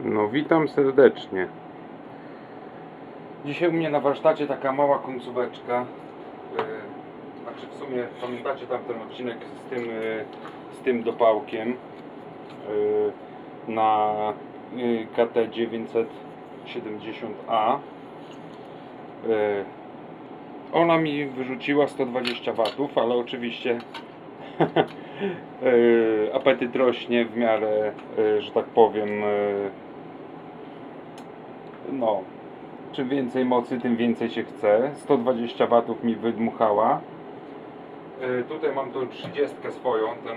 No witam serdecznie. Dzisiaj u mnie na warsztacie taka mała końcóweczka. Yy, Znaczy w sumie pamiętacie tamten odcinek z tym, yy, z tym dopałkiem yy, na KT 970A. Yy, Ona mi wyrzuciła 120 watów, ale oczywiście apetyt rośnie w miarę, yy, że tak powiem, yy, no, czym więcej mocy, tym więcej się chce. 120 watów mi wydmuchała. Tutaj mam tą 30 swoją, ten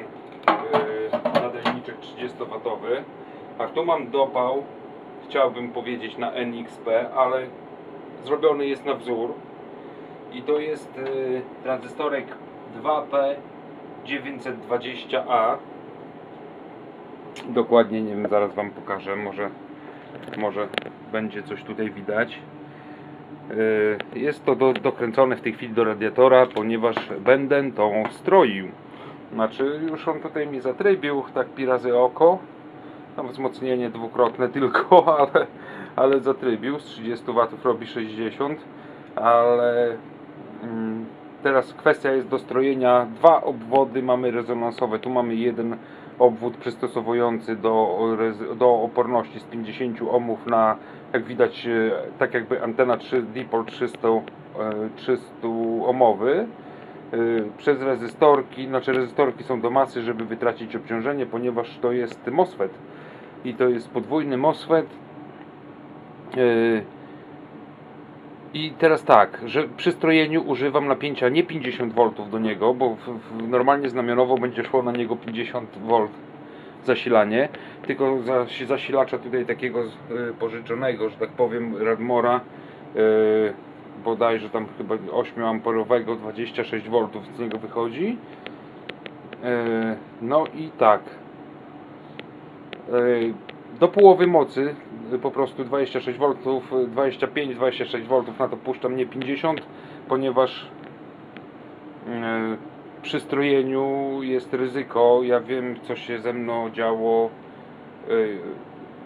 nadajniczek 30 watowy. A tu mam dopał, chciałbym powiedzieć na NXP, ale zrobiony jest na wzór. I to jest tranzystorek 2P 920A. Dokładnie nie wiem, zaraz Wam pokażę, może, może będzie coś tutaj widać. Yy, Jest to do, dokręcone w tej chwili do radiatora, ponieważ będę tą stroił. Znaczy, już on tutaj mi zatrybił, tak pi razy oko. Tam wzmocnienie dwukrotne tylko, ale, ale zatrybił. Z 30 W robi 60, ale mm, teraz kwestia jest dostrojenia. Dwa obwody mamy rezonansowe. Tu mamy jeden obwód przystosowujący do, do oporności z 50 ohmów na, jak widać, e, tak jakby antena 3 dipol 300, e, 300 ohmowy e, przez rezystorki, znaczy rezystorki są do masy, żeby wytracić obciążenie, ponieważ to jest MOSFET i to jest podwójny MOSFET E, i teraz tak, że przy strojeniu używam napięcia nie 50 V do niego, bo w, w, normalnie znamionowo będzie szło na niego 50 V zasilanie, tylko zas- zasilacza tutaj takiego y, pożyczonego, że tak powiem, Radmora, y, bodajże tam chyba 8 amperowego, 26 V z niego wychodzi. Y, no i tak. Do połowy mocy y, po prostu 26 V, 25, 26 V na to puszczam, nie 50, ponieważ y, przy strojeniu jest ryzyko. Ja wiem, co się ze mną działo, y,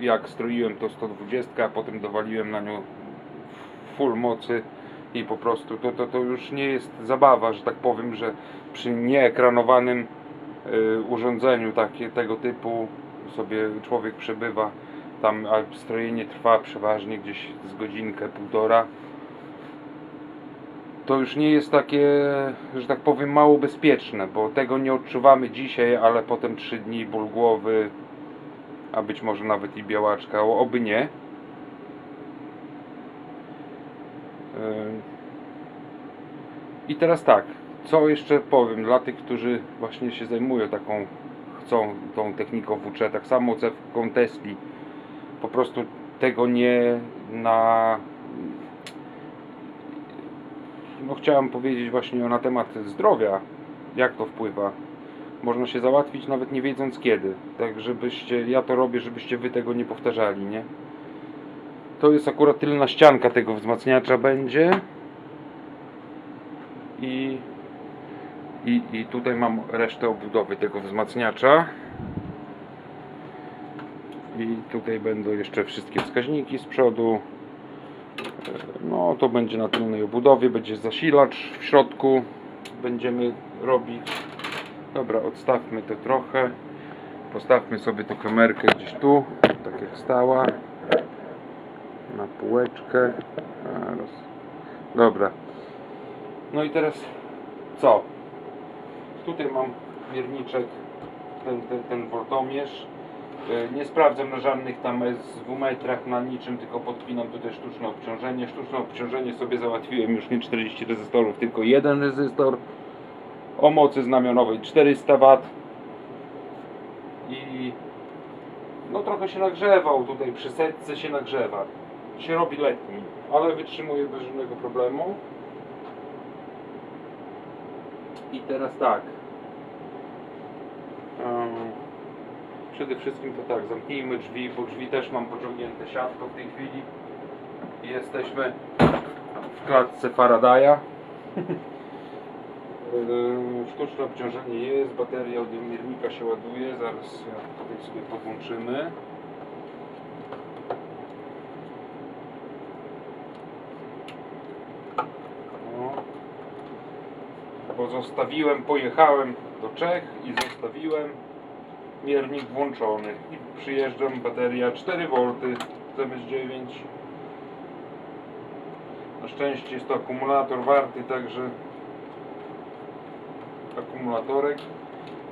jak stroiłem to 120, a potem dowaliłem na nią full mocy i po prostu to, to, to już nie jest zabawa, że tak powiem, że przy nieekranowanym urządzeniu takie, tego typu sobie człowiek przebywa tam, a strojenie trwa przeważnie gdzieś z godzinkę, półtora to już nie jest takie, że tak powiem, mało bezpieczne, bo tego nie odczuwamy dzisiaj, ale potem 3 dni ból głowy, a być może nawet i białaczka, oby nie. Ym. I teraz tak, co jeszcze powiem dla tych, którzy właśnie się zajmują taką, tą techniką WC, tak samo cewką Tesli. Po prostu tego nie na no chciałem powiedzieć właśnie na temat zdrowia, jak to wpływa. Można się załatwić nawet nie wiedząc kiedy. Tak żebyście, ja to robię, żebyście wy tego nie powtarzali, nie? To jest akurat tylna ścianka tego wzmacniacza będzie. I, i, I tutaj mam resztę obudowy tego wzmacniacza. I tutaj będą jeszcze wszystkie wskaźniki z przodu. No to będzie na tylnej obudowie, będzie zasilacz w środku. Będziemy robić. Dobra, odstawmy to trochę. Postawmy sobie tę kamerkę gdzieś tu, tak jak stała. Na półeczkę. Dobra. No i teraz co? Tutaj mam mierniczek, ten, ten, ten woltomierz. E, Nie sprawdzam na żadnych tam SW metrach, na niczym, tylko podpinam tutaj sztuczne obciążenie. Sztuczne obciążenie sobie załatwiłem już nie 40 rezystorów, tylko jeden rezystor o mocy znamionowej 400 W. I no trochę się nagrzewał tutaj, przy setce się nagrzewa. Się robi letni, ale wytrzymuje bez żadnego problemu. I teraz tak. Przede wszystkim to tak, zamknijmy drzwi, bo drzwi też mam pociągnięte siatką w tej chwili. Jesteśmy w klatce Faradaya. Sztuczne obciążenie jest, bateria od miernika się ładuje, zaraz ja tutaj sobie podłączymy. bo zostawiłem, pojechałem do Czech i zostawiłem miernik włączony. I przyjeżdżam, bateria 4V zamiast 9 na szczęście jest to akumulator warty także akumulatorek.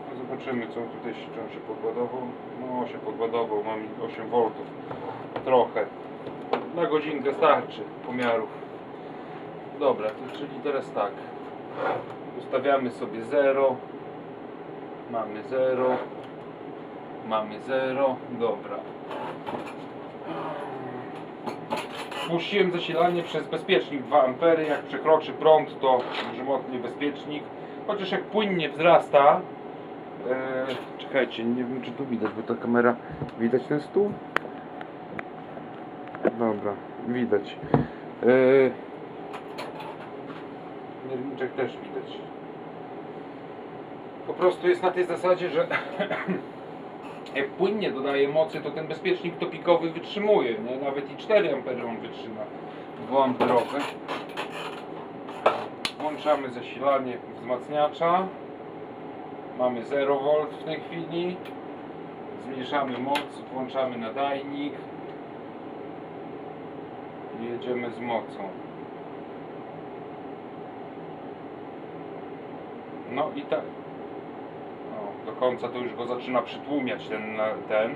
No zobaczymy co tutaj się, czy on się podładował. No się podładował, mam 8V trochę. Na godzinkę starczy pomiarów. Dobra, czyli teraz tak ustawiamy sobie 0 mamy 0 mamy 0 dobra Puściłem zasilanie przez bezpiecznik 2 A. Jak przekroczy prąd, to grzmotnie bezpiecznik. Chociaż jak płynnie wzrasta. E, czekajcie, nie wiem czy tu widać, bo ta kamera. Widać ten stół? Dobra, widać. E, mierniczek też widać. Po prostu jest na tej zasadzie, że jak płynnie dodaje mocy, to ten bezpiecznik topikowy wytrzymuje, nie? Nawet i 4 A on wytrzyma 2 amperowe. Włączamy zasilanie wzmacniacza. Mamy 0V w tej chwili. Zmniejszamy moc, włączamy nadajnik. I jedziemy z mocą. No i tak. No, do końca to już go zaczyna przytłumiać ten, ten.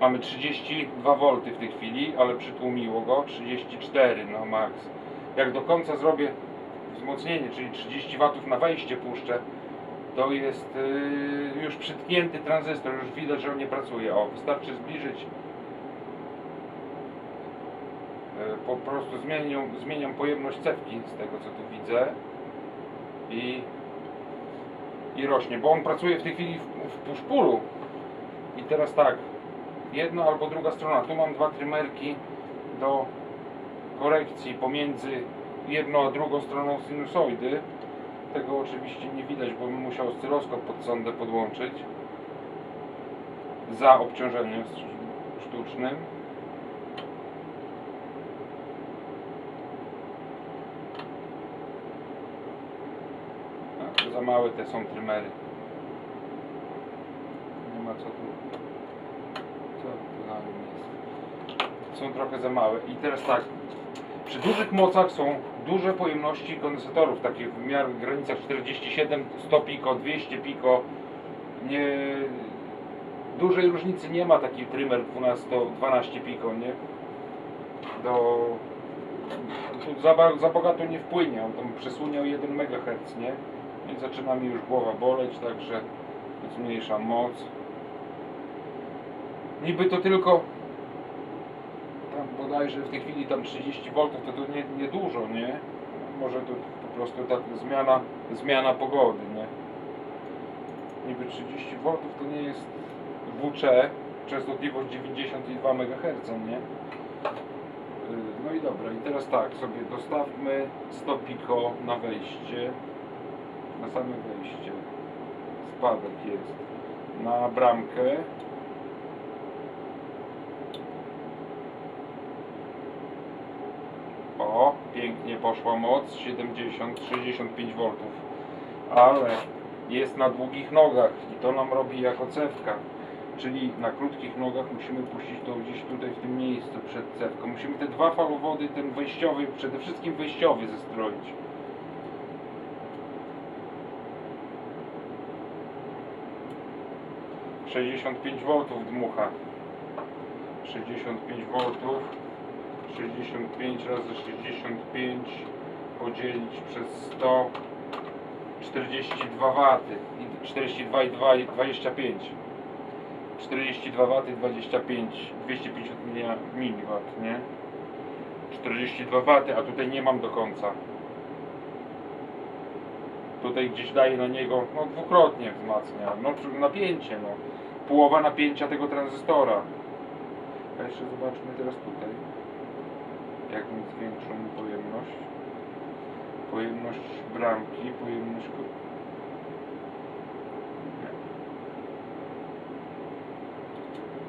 Mamy 32 V w tej chwili, ale przytłumiło go 34 no max. Jak do końca zrobię wzmocnienie, czyli 30 W na wejście puszczę, to jest yy, już przytknięty tranzystor, już widać, że on nie pracuje. O, wystarczy zbliżyć. Yy, po prostu zmieniam pojemność cewki z tego co tu widzę i i rośnie, bo on pracuje w tej chwili w, w push-pullu. I teraz tak, jedna albo druga strona. Tu mam dwa trymerki do korekcji pomiędzy jedną a drugą stroną sinusoidy. Tego oczywiście nie widać, bo bym musiał oscyloskop pod sondę podłączyć za obciążeniem sztucznym. A, to za małe te są trymery. Nie ma co tu. Co tu na nim jest? Są trochę za małe. I teraz tak. Przy dużych mocach są duże pojemności kondensatorów, takich w miarę w granicach 47, 100 piko, 200 piko. Nie, dużej różnicy nie ma taki trymer 12, 12 piko, nie? Do, tu za, za bogato nie wpłynie, on tam przesunie o 1 MHz, nie? Więc zaczyna mi już głowa boleć, także zmniejszam moc. Niby to tylko tam bodajże w tej chwili tam 30 V to to nie, nie dużo, nie? Może to po prostu tak zmiana, zmiana pogody, nie? Niby 30 V to nie jest WC, częstotliwość 92 MHz, nie? Y, No i dobra, i teraz tak, sobie dostawmy 100 piko na wejście, na same wejście. Spadek jest na bramkę. O, pięknie poszła moc, 70, 65 V. Ale jest na długich nogach i to nam robi jako cewka. Czyli na krótkich nogach musimy puścić to gdzieś tutaj w tym miejscu przed cewką. Musimy te dwa falowody, ten wejściowy, przede wszystkim wejściowy zestroić. Sześćdziesiąt pięć V dmucha. 65 V 65 razy 65 podzielić przez 100 42 W i 42 i 2 i 25 42 W 25 250 mW nie? 42 W a tutaj nie mam do końca. Tutaj gdzieś daję na niego no dwukrotnie wzmacnia no napięcie no połowa napięcia tego tranzystora. A jeszcze zobaczmy teraz tutaj jak mi zwiększą pojemność. Pojemność bramki pojemność nie.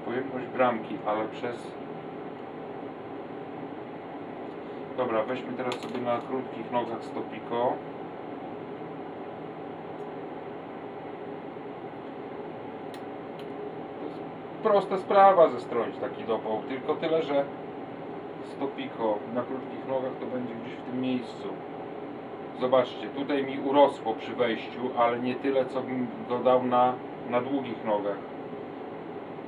pojemność bramki ale przez dobra weźmy teraz sobie na krótkich nogach 100 prosta sprawa zestroić taki dopał, tylko tyle, że 100 piko na krótkich nogach to będzie gdzieś w tym miejscu. Zobaczcie, tutaj mi urosło przy wejściu, ale nie tyle, co bym dodał na, na długich nogach.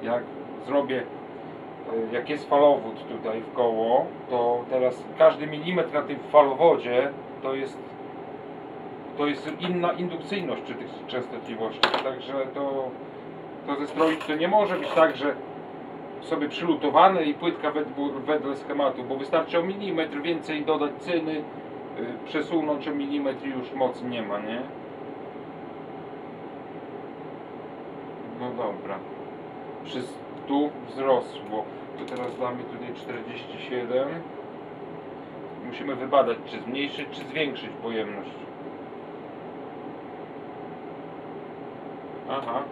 Jak zrobię, y, jak jest falowód tutaj w koło, to teraz każdy milimetr na tym falowodzie to jest to jest inna indukcyjność przy tych częstotliwościach, także to, to zestroić to nie może być tak, że sobie przylutowane i płytka według, wedle schematu, bo wystarczy o milimetr więcej dodać cyny, y, przesunąć o milimetr i już mocy nie ma, nie? No dobra. Przy tu wzrosło. To teraz damy tutaj 47. Musimy wybadać, czy zmniejszyć, czy zwiększyć pojemność. Aha.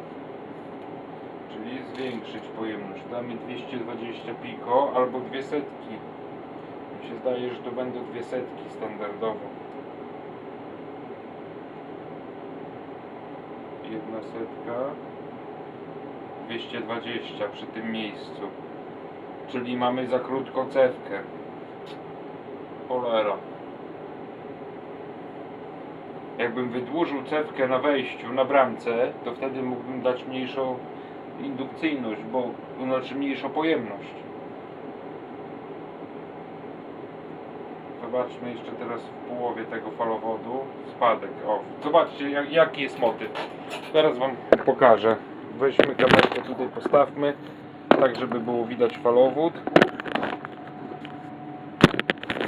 Czyli zwiększyć pojemność. Damy 220 piko albo dwie setki. Mi się zdaje, że to będą dwie setki standardowo. Jedna setka. 220 przy tym miejscu. Czyli mamy za krótko cewkę. Cholera. Jakbym wydłużył cewkę na wejściu, na bramce, to wtedy mógłbym dać mniejszą indukcyjność, bo znaczy mniejszą pojemność. Zobaczmy jeszcze teraz w połowie tego falowodu spadek. O, zobaczcie jak, jaki jest motyw. Teraz Wam pokażę. Weźmy kamerkę tutaj, postawmy, tak żeby było widać falowód.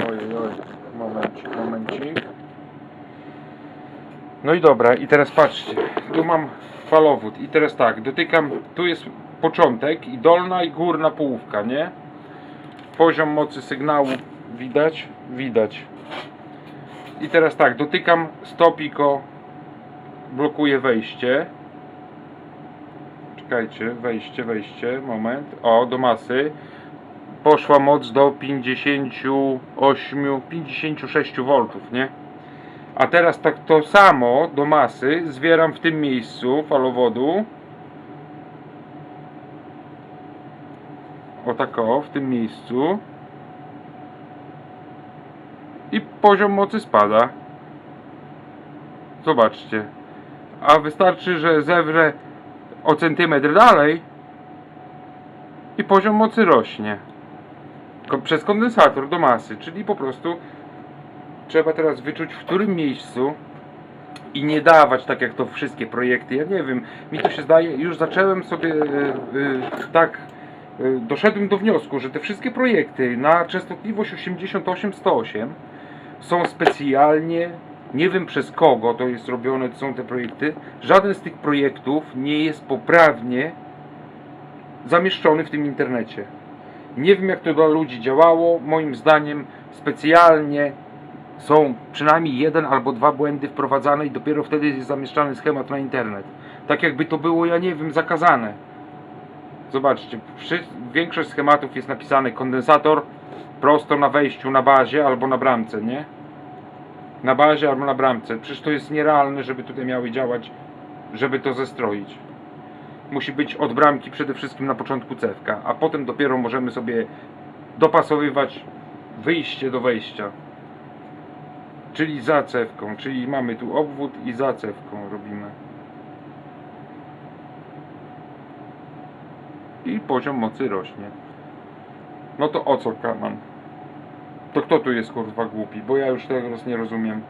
Ojej, oj, momencik, momencik. No i dobra, i teraz patrzcie, tu mam falowód i teraz tak, dotykam, tu jest początek i dolna i górna połówka, nie? Poziom mocy sygnału widać? Widać. I teraz tak, dotykam stopiko, blokuje wejście. Czekajcie, wejście, wejście, moment. O, do masy. Poszła moc do 58, 56 V, nie? A teraz tak to samo do masy zwieram w tym miejscu falowodu. O tak o, w tym miejscu. I poziom mocy spada. Zobaczcie. A wystarczy, że zewrę o centymetr dalej i poziom mocy rośnie. Przez kondensator do masy, czyli po prostu trzeba teraz wyczuć w którym miejscu i nie dawać tak jak to wszystkie projekty. Ja nie wiem, mi to się zdaje, już zacząłem sobie e, e, tak e, doszedłem do wniosku, że te wszystkie projekty na częstotliwość 88-108 są specjalnie, nie wiem przez kogo to jest robione, są te projekty. Żaden z tych projektów nie jest poprawnie zamieszczony w tym internecie. Nie wiem jak to dla ludzi działało. Moim zdaniem specjalnie są przynajmniej jeden albo dwa błędy wprowadzane i dopiero wtedy jest zamieszczany schemat na internet. Tak jakby to było, ja nie wiem, zakazane. Zobaczcie, większość schematów jest napisane kondensator prosto na wejściu, na bazie albo na bramce, nie? Na bazie albo na bramce. Przecież to jest nierealne, żeby tutaj miały działać, żeby to zestroić. Musi być od bramki przede wszystkim na początku cewka, a potem dopiero możemy sobie dopasowywać wyjście do wejścia. Czyli za cewką, czyli mamy tu obwód i za cewką robimy. I poziom mocy rośnie. No to o co kaman? To kto tu jest kurwa głupi? Bo ja już teraz nie rozumiem.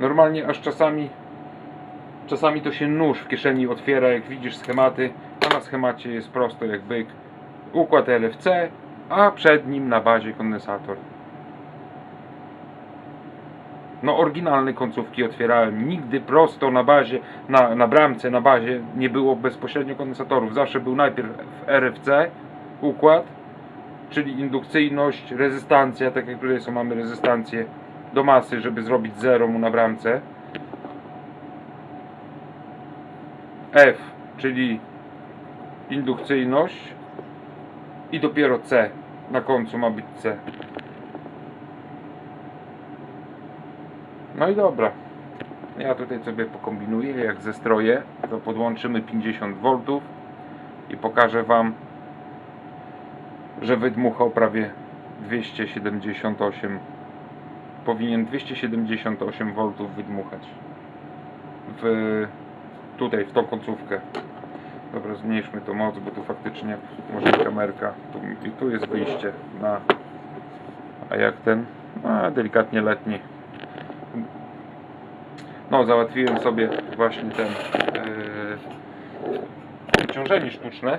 Normalnie aż czasami czasami to się nóż w kieszeni otwiera jak widzisz schematy, a na schemacie jest prosto jak byk. Układ LFC, a przed nim na bazie kondensator. No oryginalne końcówki otwierałem. Nigdy prosto na bazie, na, na bramce, na bazie nie było bezpośrednio kondensatorów. Zawsze był najpierw RFC układ, czyli indukcyjność, rezystancja, tak jak tutaj są, mamy rezystancję do masy, żeby zrobić zero mu na bramce. F, czyli indukcyjność i dopiero C. Na końcu ma być C. No i dobra. Ja tutaj sobie pokombinuję, jak zestroję, to podłączymy 50 V i pokażę Wam że wydmuchał prawie 278 powinien 278 V wydmuchać. W, tutaj w tą końcówkę. Dobra zmniejszmy to moc bo tu faktycznie może kamerka tu, i tu jest wyjście na a jak ten? A, delikatnie letni no załatwiłem sobie właśnie ten yy, sztuczne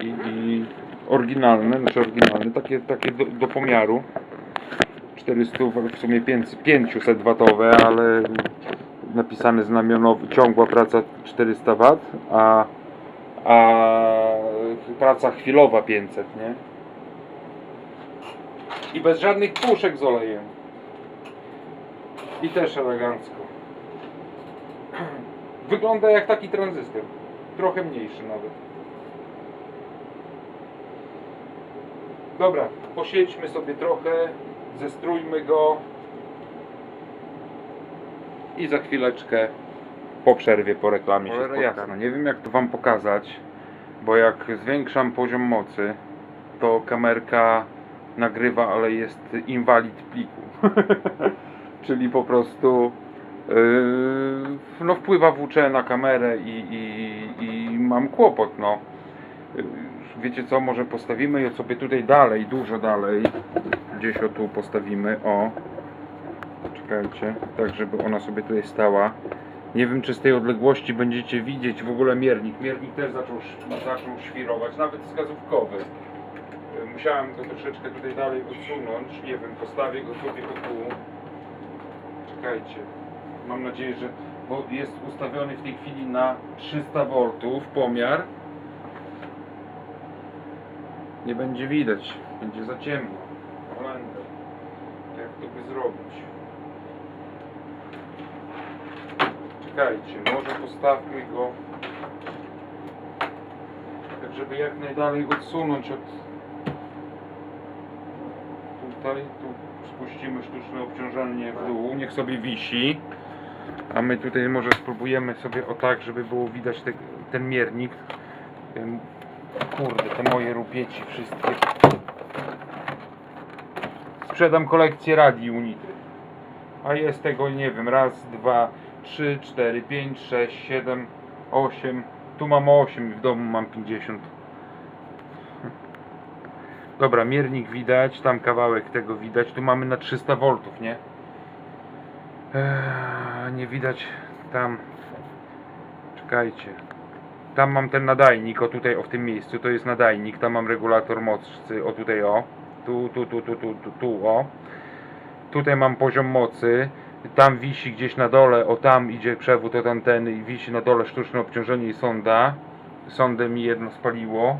i, i oryginalne, znaczy oryginalne, takie, takie do, do pomiaru 400, w sumie 500, 500 watowe, ale napisane znamionowo, ciągła praca 400 W, a, a praca chwilowa 500, nie? I bez żadnych puszek z olejem. I też elegancko. Wygląda jak taki tranzystor. Trochę mniejszy nawet. Dobra, posiedźmy sobie trochę, zestrójmy go i za chwileczkę po przerwie, po reklamie się spotkamy. jasna. Nie wiem jak to Wam pokazać, bo jak zwiększam poziom mocy, to kamerka nagrywa, ale jest inwalid pliku. Czyli po prostu yy, no wpływa WC na kamerę i, i, i mam kłopot, no. Wiecie co, może postawimy ją sobie tutaj dalej, dużo dalej. Gdzieś o tu postawimy, o. Czekajcie, tak żeby ona sobie tutaj stała. Nie wiem czy z tej odległości będziecie widzieć w ogóle miernik. Miernik też zaczął, zaczął świrować, nawet wskazówkowy. Musiałem go troszeczkę tutaj dalej odsunąć. Nie wiem, postawię go sobie o tu. Czekajcie. Mam nadzieję, że. Bo jest ustawiony w tej chwili na 300 V pomiar. Nie będzie widać. Będzie za ciemno. Holender. Jak to by zrobić? Czekajcie, może postawmy go tak, żeby jak najdalej odsunąć od tutaj, tu spuścimy sztuczne obciążenie w dół, niech sobie wisi. A my tutaj może spróbujemy sobie o tak, żeby było widać te, ten miernik. Kurde, te moje rupieci wszystkie. Sprzedam kolekcję radii. A jest tego, nie wiem, raz, dwa, trzy, cztery, pięć, sześć, siedem, osiem. Tu mam 8 w domu mam 50. Dobra, miernik widać, tam kawałek tego widać. Tu mamy na 300 V, nie? Eee, nie widać tam. Czekajcie. Tam mam ten nadajnik, o tutaj, o w tym miejscu, to jest nadajnik. Tam mam regulator mocy, o tutaj, o. Tu, tu, tu, tu, tu, tu, tu, o. Tutaj mam poziom mocy. Tam wisi gdzieś na dole, o tam idzie przewód od anteny i wisi na dole sztuczne obciążenie i sonda. Sondę mi jedno spaliło,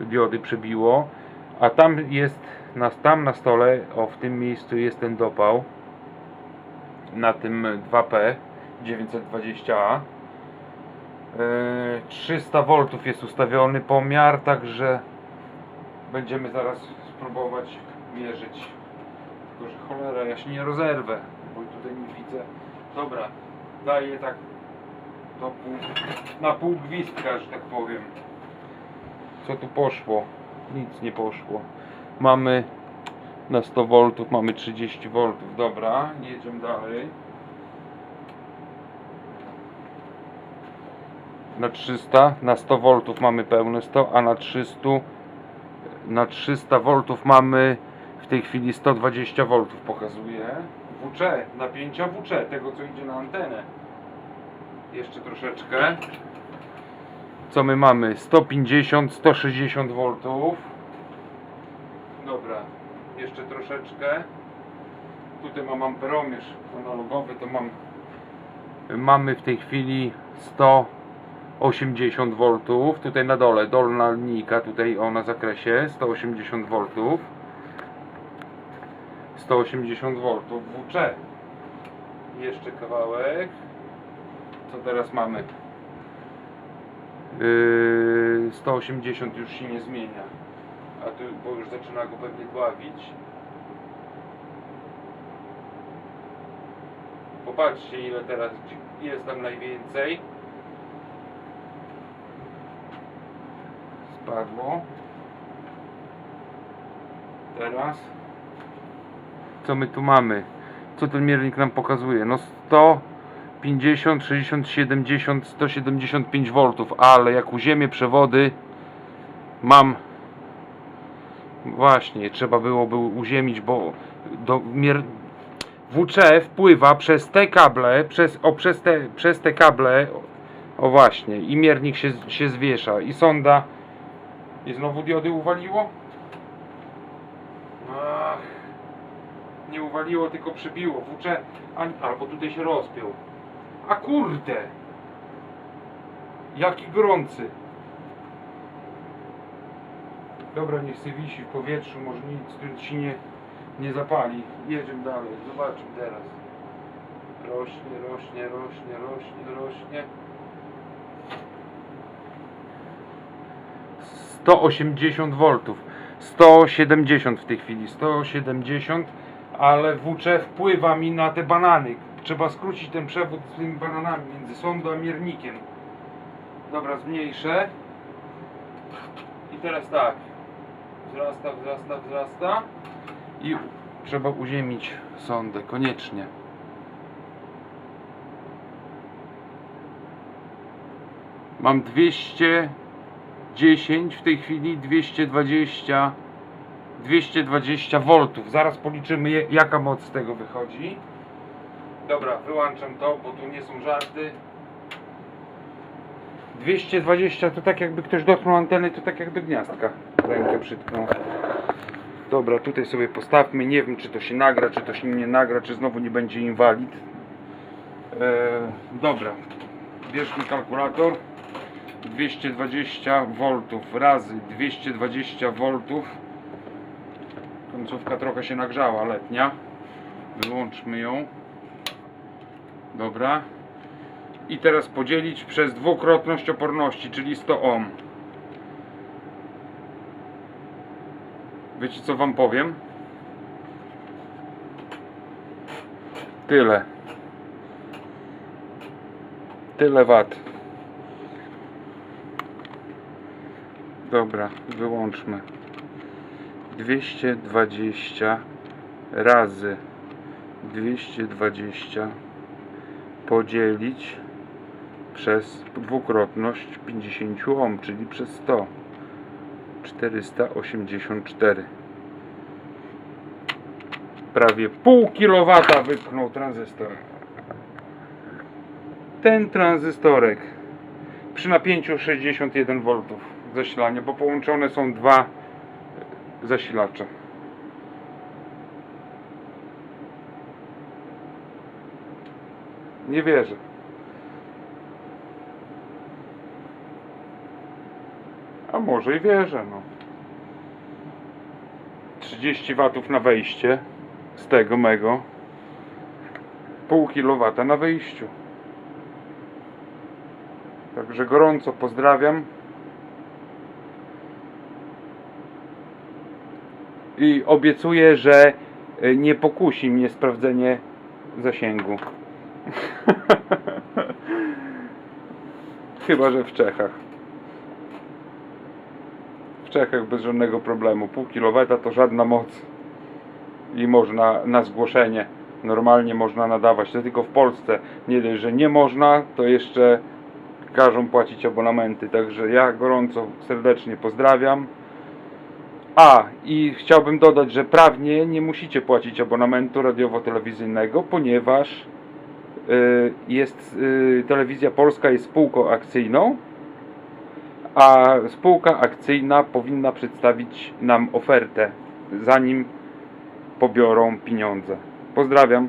diody przebiło. A tam jest, na, tam na stole, o w tym miejscu jest ten dopał. Na tym 2P 920A. Yy, 300 V jest ustawiony pomiar, także będziemy zaraz spróbować mierzyć. Tylko, że cholera, ja się nie rozerwę, bo tutaj nie widzę. Dobra, daję tak do pół, na pół gwizdka, że tak powiem. Co tu poszło? Nic nie poszło. Mamy na 100 V, mamy 30 V. Dobra, jedziemy dalej. na 300, na 100 V mamy pełne 100, a na 300 na 300 V mamy w tej chwili 120 V pokazuje WC, napięcia WC, tego co idzie na antenę jeszcze troszeczkę co my mamy? 150, 160 V dobra, jeszcze troszeczkę. Tutaj mam amperomierz analogowy to mam mamy w tej chwili 100 80 V, tutaj na dole, dolna linijka, tutaj o na zakresie 180 V 180 V WC jeszcze kawałek. Co teraz mamy 180 już się nie zmienia a tu, bo już zaczyna go pewnie dławić popatrzcie ile teraz jest tam najwięcej spadło. Teraz. Co my tu mamy? Co ten miernik nam pokazuje? No 150, 60, 70, 175 V, ale jak u ziemię przewody mam właśnie, trzeba byłoby uziemić, bo do mier... WC wpływa przez te kable, przez, o, przez, te, przez te kable, o właśnie, i miernik się, się zwiesza, i sonda, i znowu diody uwaliło? Ach, nie uwaliło, tylko przybiło. WC, albo tutaj się rozpiął. A kurde! Jaki gorący. Dobra, niech sobie wisi w powietrzu, może nic się nie, nie zapali. Jedziemy dalej, zobaczymy teraz. Rośnie, rośnie, rośnie, rośnie, rośnie. 180 V. 170 w tej chwili, 170, ale WC wpływa mi na te banany. Trzeba skrócić ten przewód z tymi bananami między sondą a miernikiem. Dobra, zmniejszę. I teraz tak. Wzrasta, wzrasta, wzrasta. I trzeba uziemić sondę, koniecznie. Mam 210 w tej chwili, 220 220 V. Zaraz policzymy jaka moc z tego wychodzi. Dobra, wyłączam to, bo tu nie są żarty. 220 to tak jakby ktoś dotknął anteny, to tak jak do gniazdka rękę przytknął. Dobra, tutaj sobie postawmy. Nie wiem, czy to się nagra, czy to się nie nagra, czy znowu nie będzie inwalid. Eee, dobra, bierz mi kalkulator. 220 V razy 220 V. Końcówka trochę się nagrzała, letnia. Wyłączmy ją. Dobra. I teraz podzielić przez dwukrotność oporności, czyli 100 ohm. Wiecie co wam powiem? Tyle. Tyle wat. Dobra, wyłączmy. 220 razy 220 podzielić przez dwukrotność 50 ohm, czyli przez 100. 484. Prawie pół kilowata wypchnął tranzystor. Ten tranzystorek przy napięciu 61 V zasilania, bo połączone są dwa zasilacze. Nie wierzę. A może i wierzę, no. 30 watów na wejście z tego mego. Pół kilowata na wyjściu. Także gorąco pozdrawiam. I obiecuję, że y, nie pokusi mnie sprawdzenie zasięgu. Chyba, że w Czechach. W Czechach bez żadnego problemu. Pół kilowata to żadna moc. I można na zgłoszenie. Normalnie można nadawać. To tylko w Polsce. Nie dość, że nie można, to jeszcze każą płacić abonamenty. Także ja gorąco, serdecznie pozdrawiam. A, i chciałbym dodać, że prawnie nie musicie płacić abonamentu radiowo-telewizyjnego, ponieważ jest y, telewizja polska jest spółką akcyjną, a spółka akcyjna powinna przedstawić nam ofertę, zanim pobiorą pieniądze. Pozdrawiam.